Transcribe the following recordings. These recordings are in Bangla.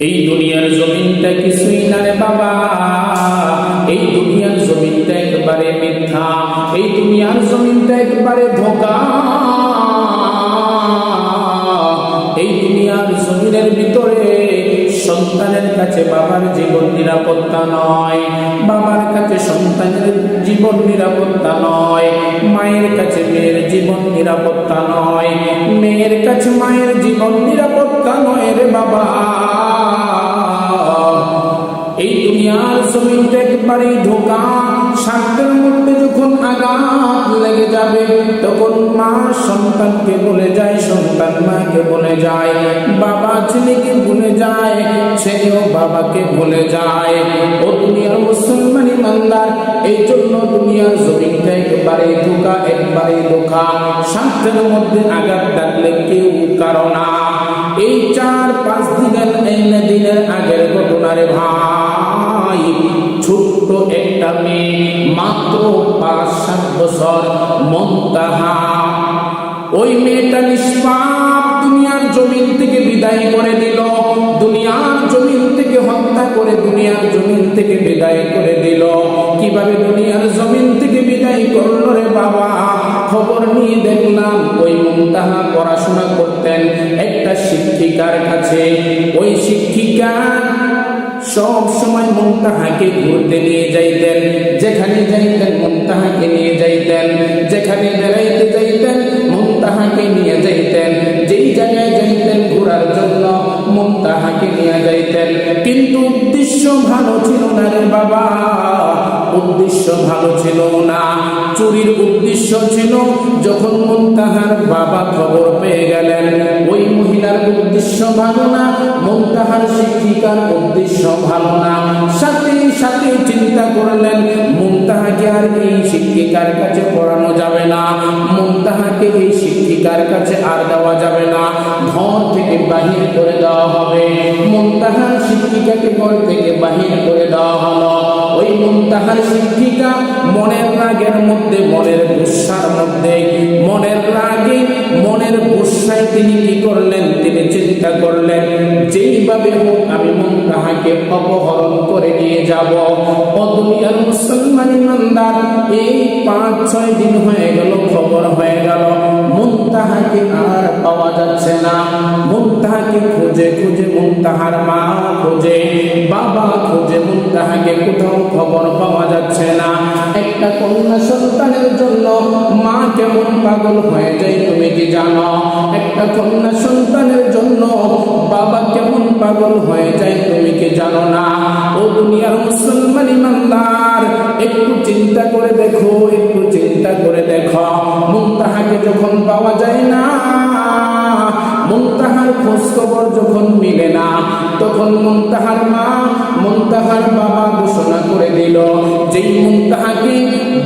এই দুনিয়ার জমিনটা কিছুই না রে বাবা? এই দুনিয়ার জমিনটা একবারে মিথ্যা। এই দুনিয়ার জমিনটা একবারে ধোকা। এই দুনিয়ার জমিনের ভিতরে সন্তানের কাছে বাবার জীবন নিরাপত্তা নয়, বাবার কাছে সন্তানের জীবন নিরাপত্তা নয়, মায়ের কাছে মেয়ের জীবন নিরাপত্তা নয়, মেয়ের কাছে মায়ের জীবন একবারেই ধোকা স্বার্থের মধ্যে যখন আঘাত লেগে যাবে, তখন মা সন্তানকে বলে যায়, সন্তান মাকে বলে যায়, বাবা ছেলেকে ভুলে যায়, ছেলেও বাবাকে ভুলে যায়, ও দুনিয়ার মুসলমান ইমানদার এই জন্য দুনিয়ার জমিনটা একবারে ঢোকা, একবারে ধোকা স্বার্থের মধ্যে আঘাত ডাকলে কেউ কারও না। এই চার পাঁচ দিনের এই দিনের আগের ঘটনারে ছোট্ট মেয়ে মাত্র পাঁচ, সাত বছর মন্তাহা। ওই মেয়েটা নিষ্পাপ দুনিয়ার জমিন থেকে বিদায় করে দিল, দুনিয়ার জমিন থেকে হত্যা করে দুনিয়ার জমিন থেকে বিদায় করে দিল। কীভাবে দুনিয়ার জমিন থেকে বিদায় করল রে বাবা? খবর নিয়ে দেখলাম ওই মুমতাহা পড়াশোনা করতেন একটা শিক্ষিকার কাছে। ওই শিক্ষিকা সব সময় মুমতাহাকে ঘুরতে নিয়ে যাইতেন, যেখানে যাইতেন মুমতাহাকে নিয়ে যাইতেন, যেখানে বেড়াইতে যাইতেন মুমতাহাকে নিয়ে যাইতেন, যেই জায়গায় যাইতেন ঘোরার জন্য মন নিয়ে যাইতেন কিন্তু উদ্দেশ্য ভালো ছিল না রে বাবা। উদ্দেশ্য ভালো ছিল না। চুরির উদ্দেশ্য ছিল যখন মুমতাহার বাবা খবর পেয়ে গেলেন, ওই মহিলার উদ্দেশ্য ভালো না মুমতাহার শিক্ষিকার উদ্দেশ্য ভালো না। সাথে সাথে চিন্তা করলেন মুমতাহাকে আর এই শিক্ষিকার কাছে পড়ানো যাবে না। মুমতাহাকে এই শিক্ষিকার কাছে আর দেওয়া যাবে না। ঘর থেকে বাহির করে দেওয়া হবে। মুমতাহার শিক্ষিকাকে ঘর থেকে বাহির করে দেওয়া হলো। ওই মুমতাহার শিক্ষিকা মনের রাগের মধ্যে, মনের গুসার মধ্যে, মনের রাগে, মনের গুসায় তিনি কি করলেন? তিনি চিন্তা করলেন, যেইভাবে হোক আমি মন তাহাকে অপহরণ করে নিয়ে যাব। ও দুনিয়ার মুসলমান ইমানদার, এই পাঁচ, ছয় দিন হয়ে গেল, খবর হয়ে গেল। মন তাহাকে আর পাওয়া যাচ্ছে না। মন মুমতাহাকে খুঁজে খুঁজে মন তাহার মা খোঁজে। বাবা খোঁজে মুমতাহাকে কোথাও খবর পাওয়া যাচ্ছে না। একটা কন্যা সন্তানের জন্য মা কেমন পাগল হয়ে যায় তুমি কি জানো? একটা কন্যা সন্তানের জন্য বাবা কেমন পাগল হয়ে যায় তুমি কি জানো না? ও দুনিয়ার মুসলমান ইমানদার, একটু চিন্তা করে দেখো, একটু চিন্তা করে দেখো। মুমতাহাকে যখন পাওয়া যায় না মুমতাহার খোঁজ খবর যখন মিলে না, তখন মুমতাহার মা মুমতাহার বাবা ঘোষণা করে দিল, যেই মুমতাহাকে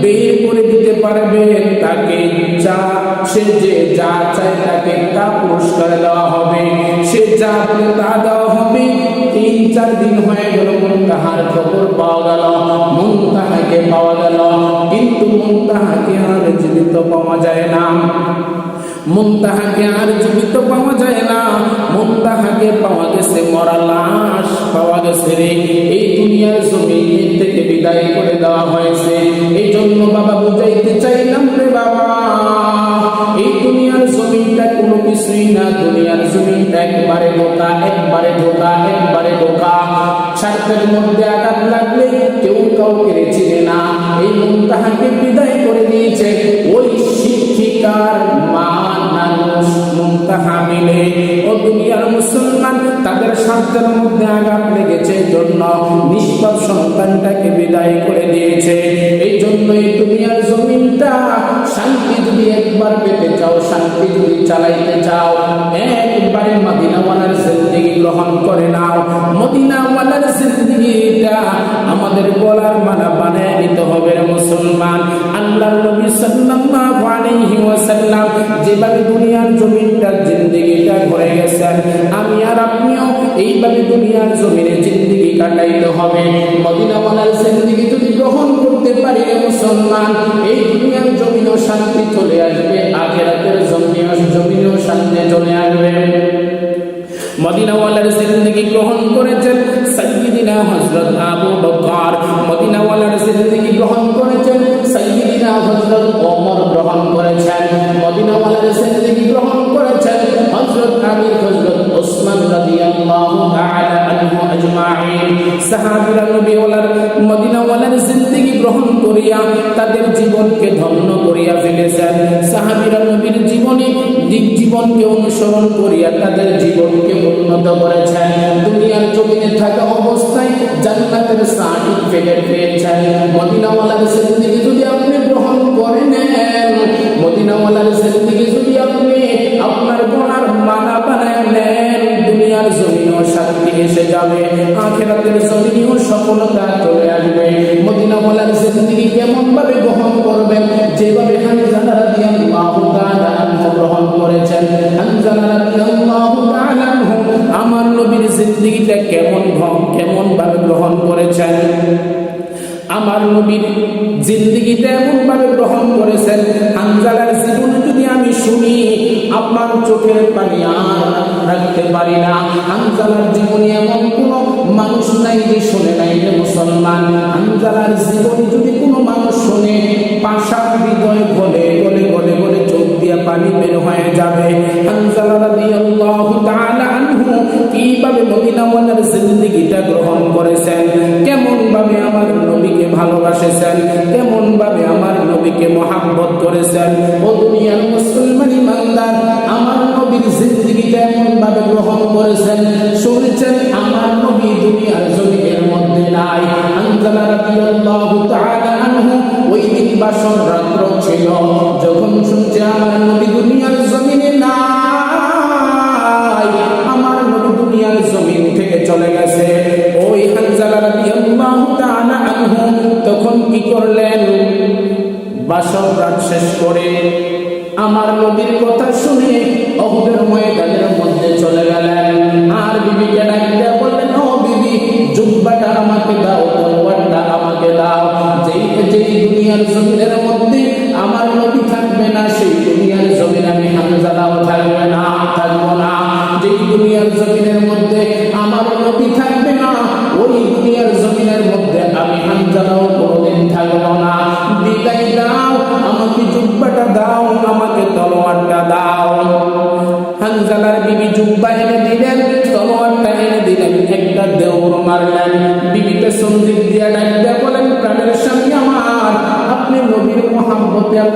বের করে দিতে পারবে, তাকে যা, সে যে যা চায় তাকে তা পুরস্কার দেওয়া হবে। সে যা বলে তা দেওয়া হবে, তিন চার দিন হয়ে গেল মুমতাহার খবর পাওয়া গেল মুমতাহাকে পাওয়া গেল। কিন্তু মুমতাহাকে আর জীবিত পাওয়া যায় না। মুমতাহাকে আর জীবিত পাওয়া যায় না। মুমতাহাকে পাওয়া গেছে মরা লাশ, পাওয়া গেছে রে। এই দুনিয়ার জমিন থেকে বিদায় করে দেওয়া হয়েছে। এই জন্য বাবা বুঝাইতে চাইলাম রে বাবা, এই দুনিয়ার জমিনটা কোনো কিছুই না। দুনিয়ার জমিনটা একবারে বোকা একবারে ধোকা একবারে বোকা স্বার্থের মধ্যে আঘাত লাগলে কেউ কাউকে চিনে না। এই মুমতাহাকে বিদায় করে দিয়েছে। ওই শিক্ষিকার মা মানুষ মুক্তা মিলে ও দুনিয়ার মুসলমান স্বার্থের মধ্যে আঘাত লেগেছে, এই জন্য নিষ্পাপ সন্তানটাকে বিদায় করে দিয়েছে। এই জন্য এই দুনিয়ার জমিনটা শান্তি যদি একবার পেতে চাও, শান্তি যদি চালাইতে চাও, একবারে মদিনাওয়ালার জিন্দগি গ্রহণ করে নাও। মদিনাওয়ালার জিন্দগিটা আমাদের বলার মানা বানায় নিতে হবে মুসলমান। আল্লাহ নবী সাল্লাল্লাহু আলাইহি ওয়াসাল্লাম যেভাবে দুনিয়ার জমিনটা জিন্দগিটা ঘুরে গেছেন আমি আর আপনিও এইভাবে দুনিয়ার জমিনে জিন্দগি কাটাইতে হবে। মদিনাওয়ালার জিন্দগি যদি গ্রহণ করতে পারি মুসলমান, এই দুনিয়ার জমিনেও শান্তি চলে আসবে, আখেরাতের জমিনেও জমিনেও শান্তি চলে আসবে। মদিনাওয়ালার জিন্দগি গ্রহণ করেছেন সাইয়্যিদিনা হযরত আবু বকর। মদিনাওয়ালার জিন্দগি গ্রহণ করেছেন তাদের জীবনকে উন্নত করেছেন দুনিয়ার জমিনে থাকা অবস্থায় জান্নাতের সার্টিফিকেট পেয়েছেন মদিনাওয়ালার এসে যাবে। আখেরাতের জমিনেও সফলতা চলে আসবে। মদিনা মদিনাওয়ালার জিন্দগি কেমন ভাবে গ্রহণ করবেন যেভাবে গ্রহণ করেছেন। আমার নবীর জিন্দগিটা কেমন কেমন ভাবে গ্রহণ করেছেন? আমার নবীর জিন্দগিটা এমন ভাবে গ্রহণ করেছেন? আপনার চোখের পানি আর রাখতে পারি না। হানজালার জীবনে এমন কোন মানুষ নাই যে শোনে নাই যে মুসলমান। হানজালার জীবনে যদি কোনো মানুষ শোনে, পাশার হৃদয় গলে গলে গলে গলে চোখ দিয়ে পানি বের হয়ে যাবে। হানজালা রাদিয়াল্লাহু তাআলা আনহু কীভাবে মদিনাওয়ালার জিন্দগিটা গ্রহণ করেছেন কেমন ভাবে আমার নবীকে ভালোবাসেছেন কেমন ভাবে আমার নবীকে মহাব্বত করেছেন, ও দুনিয়ার এমন গ্রহণ করেছেন, শুনেছেন, আমার নবী দুনিয়ার জমিনের মধ্যে নাই। ওই দিন বাসর রাত্র ছিল। যখন শুনছে, আমার নবী দুনিয়ার জমিনে নাই। আমার নবী দুনিয়ার জমিন থেকে চলে গেছে। ওই হানজালা তখন কি করলেন? বাসর রাত শেষ করে আমার নবীর কথা শুনে অহুদের ময়দানের যেই দুনিয়ার জমিনের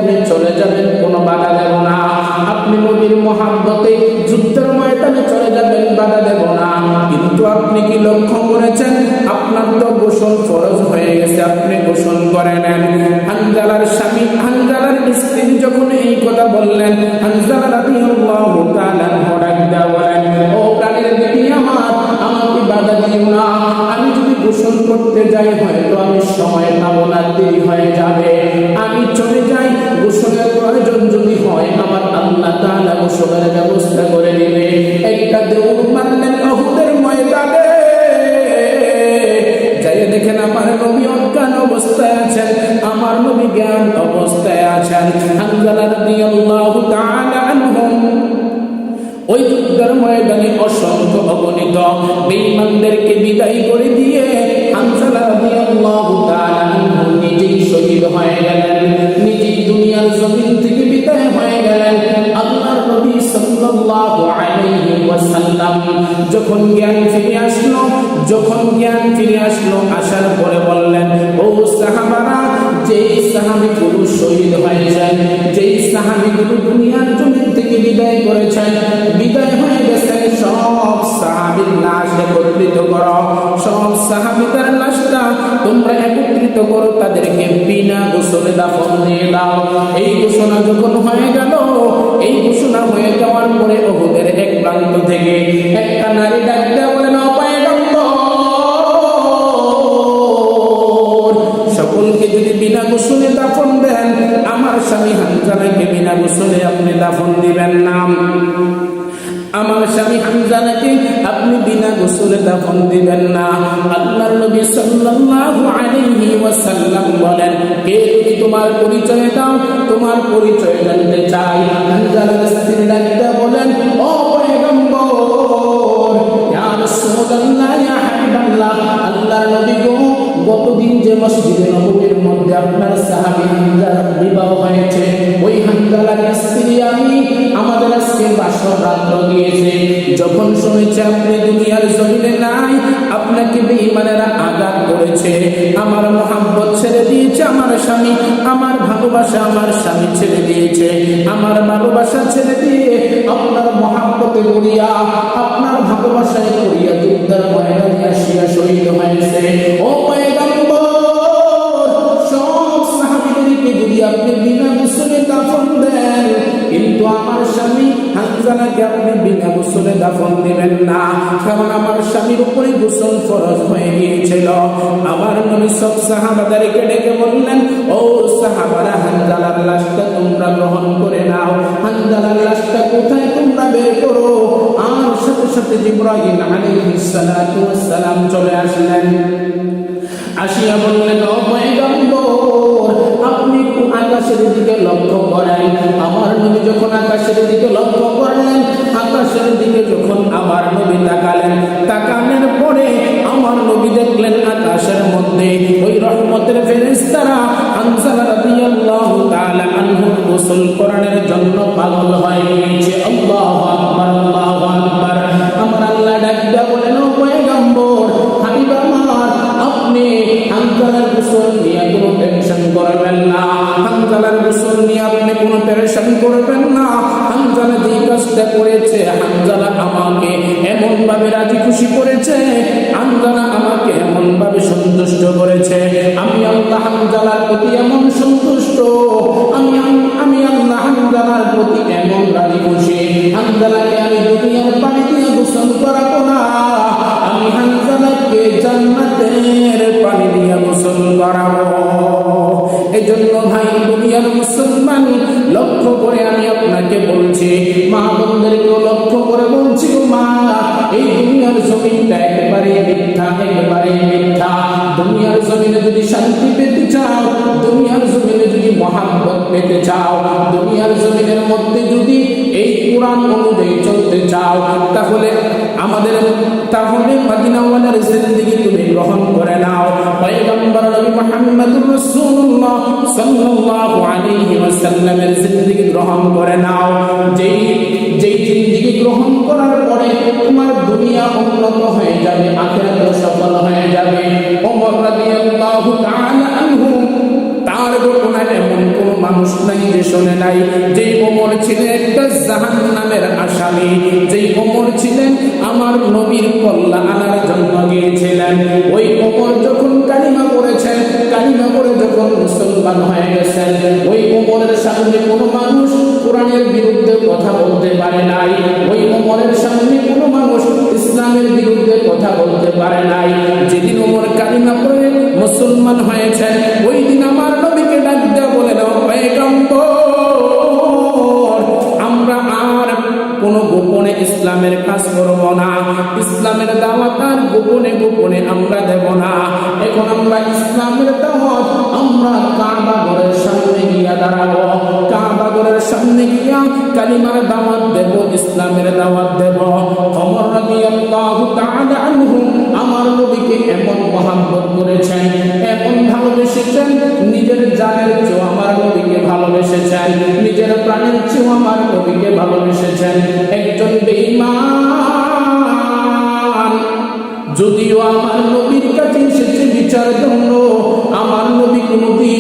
আপনি চলে যাবেন, কোনো বাধা দেব না। আপনি নবীর মহাব্বতে যুদ্ধের ময়দানে চলে যাবেন, বাধা দেব না। কিন্তু আপনি কি লক্ষ্য করেছেন? আপনার তো গোসল ফরজ হয়ে গেছে, আপনি গোসল করে নেন। হানজালার স্বামী, হানজালার স্ত্রী যখন এই কথা বললেন, হানজালা রাদিয়াল্লাহু তাআলা ডাক দেয়া বলেন, ও প্রাণের দেবী আমার, আমাকে বাধা দিও না। আমি যদি গোসল করতে যাই, হয়তো আমি সময় পাবো না, দেরি হয়ে যাবে। jogando a é minha সব সাহাবীদের লাশটা তোমরা একত্রিত করো তাদেরকে বিনা গোসলে দাফন দিয়ে দাও। এই ঘোষণা যখন হয়ে গেল, এই ঘোষণা হয়ে যাওয়ার পরে ওহুদের এক প্রান্ত থেকে একটা নারী ডাক দেওয়া বলেন সকলকে যদি বিনা গোসলে দাফন দেন, আমার স্বামী হানজালাকে বিনা গোসলে আপনি দাফন দিবেন না। আমার স্বামী হামজানাকে আপনি বিনা গোসলে দাফন দিবেন না। আল্লাহর নবী সাল্লাল্লাহু আলাইহি ওয়াসাল্লাম বলেন কে তুমি তোমার পরিচয় দাও, তোমার পরিচয় জানতে চাই। হামজানার স্ত্রী ডাকতে বলেন, ও পয়গম্বর, ইয়া রাসূলুল্লাহ, ইয়া হাবিবাল্লাহ। আল্লাহর নবী গো, গতদিন যে মসজিদে নববীর মধ্যে আপনার সাহাবী হামজার বিবাহ হয়েছে, ওই হামজালার স্ত্রী আমি, আমাদের আজকে বাসর রাত্র দিয়েছে। যখন শুনেছে আপনি দুনিয়ার জমিনে নাই, আপনাকে বেঈমানেরা আঘাত করেছে। আমার মোহাম্মত ছেড়ে দিয়েছে আমার স্বামী, আমার ভালোবাসা আমার স্বামী ছেড়ে দিয়েছে। আমার ভালোবাসা ছেড়ে দিয়ে আপনার মহাব্বতে করিয়া, আপনার ভালোবাসায় করিয়া যুদ্ধের ময়দানে আসিয়া শহীদ হয়েছে। ও পয়গম্বর, সব সাহাবীদেরকে যদি আপনি বিনা গোসলে দাফন দেন কিন্তু আমার স্বামী হানজালাকে আপনি বিনা গোসলে দাফন দিবেন না। কারণ আমার স্বামীর উপরে গোসল ফরজ হয়ে গিয়েছিল। আমার নবী সব সাহাবাদেরকে ডেকে বললেন, ও সাহাবারা হানজালার লাশটা তোমরা গ্রহণ করে নাও। হানজালার লাশটা কোথায় তোমরা বের করো? আর সাথে সাথে জিব্রাহিম আলাইহিস সালাতু ওয়াস সালাম চলে আসলেন। আসিয়া বললেন, ও পয়গম্বর, আপনি আকাশের দিকে লক্ষ্য করেন। আমার নবী যখন আকাশের দিকে লক্ষ্য করলেন, আকাশের দিকে যখন আমার নবী তাকালেন, তাকানোর পরে আমার নবী দেখলেন আকাশের মধ্যে ওই রহমতের ফেরেশতারা আনসার রাদিয়াল্লাহু তাআলা আনহু গোসল করানোর জন্য পাগল হয়ে আল্লাহু আকবার আমার আল্লাহ ডাকটা বলেন, ও আমার গোসল নিয়ে যে করেছে হানজালা আমাকে এমন ভাবে রাজি খুশি করেছে হানজালা আমাকে এমন ভাবে সন্তুষ্ট করেছে। আমি আল্লাহ হানজালার প্রতি এমন সন্তুষ্ট, আমি আমি আল্লাহ হানজালার প্রতি এমন রাজি খুশি। হানজালাকে আমি দুনিয়ার পানি দিয়ে গোসল করাবো না। আমি হানজালাকে জান্নাতের পানি দিয়ে গোসল করাবো। এজন্য ভাই, দুনিয়ার মুসলমান, লক্ষ্য করে আমি আপনাকে বলছি এই দুনিয়ার জমিনটা একেবারে মিথ্যা একেবারে মিথ্যা। দুনিয়ার জমিনে যদি শান্তি পেতে চাও, দুনিয়ার জমিনে যদি মহাব্বত পেতে চাও, দুনিয়ার জমিনের মধ্যে যদি এই কোরআন অনুযায়ী চলতে চাও, তাহলে আমাদের, তাহলে মদিনাওয়ালার জিন্দেগি তুমি গ্রহণ করে নাও। পয়গম্বর নবী মুহাম্মদুর রাসূলুল্লাহ সাল্লাল্লাহু আলাইহি ওয়াসাল্লামের জিন্দেগি গ্রহণ করে নাও। যেই যেই জিন্দেগি গ্রহণ করার তোমার দুনিয়া উন্নত হয়ে যাবে, আখেরাত সফল হয়ে যাবে। ওমর রাদিয়াল্লাহু তাআলা আনহু, তার ঘটনা এমন কোন মানুষ নাই যে শুনে নাই। যেই ওমর ছিলেন একটা জাহান্নামের আসামি, যেই ওমর ছিলেন আমার কোনো গোপনে ইসলামের কাজ করব না। ইসলামের দাওয়াত আর গোপনে গোপনে আমরা দেব না। এখন আমরা ইসলামের দাওয়াত আমরা কাবা ঘরের সামনে গিয়া দাঁড়াবো। কাবা ঘরের সামনে গিয়া কালিমার দাওয়াত দেব, ইসলামের দাওয়াত দেব। ওমর রাদিয়াল্লাহু তাআলা আনহু আমার নবীকে এমন মহাব্বত করেছেন, এমন ভালোবেসেছেন, নিজের জানের চেয়েও আমার নবীকে ভালোবেসেছেন, নিজের প্রাণের চেয়েও আমার নবীকে ভালোবেসেছেন। একজন বেঈমান, যদিও আমার নবীর কাছে এসেছে বিচার জন্য আমার নবী কোনদিন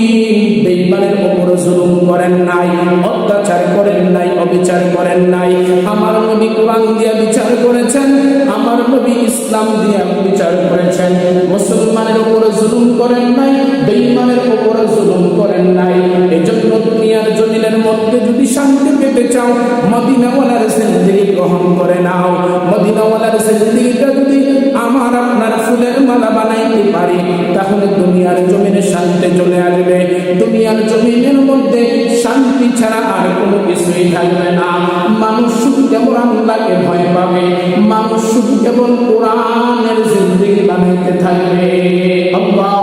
জুলুম করেন নাই, অত্যাচার করেন নাই, অবিচার করেন নাই। আমার নবী কোরআন দিয়ে বিচার করেছেন, আমার নবী ইসলাম দিয়ে বিচার করেছেন। মুসলমানের উপর জুলুম করেন নাই, বেঈমানের উপর জুলুম করেন নাই। এজন্য দুনিয়ার জমিনের মধ্যে যদি শান্তি পেতে চাও, মদিনাওয়ালার জিন্দেগি গ্রহণ করে নাও। মদিনাওয়ালার জিন্দেগিটা যদি আমার আপনার ফুলের মালা বানাইতে পারি, তাহলে দুনিয়ার জমিনে শান্তি চলে আসবে। দুনিয়ার জমিনের মধ্যে শান্তি ছাড়া আর কোনো কিছুই থাকবে না। মানুষ শুধু কেবল আল্লাহকে ভয় পাবে, মানুষ শুধু কেবল কোরআনের জিন্দিগি বানাইতে থাকবে। আল্লাহ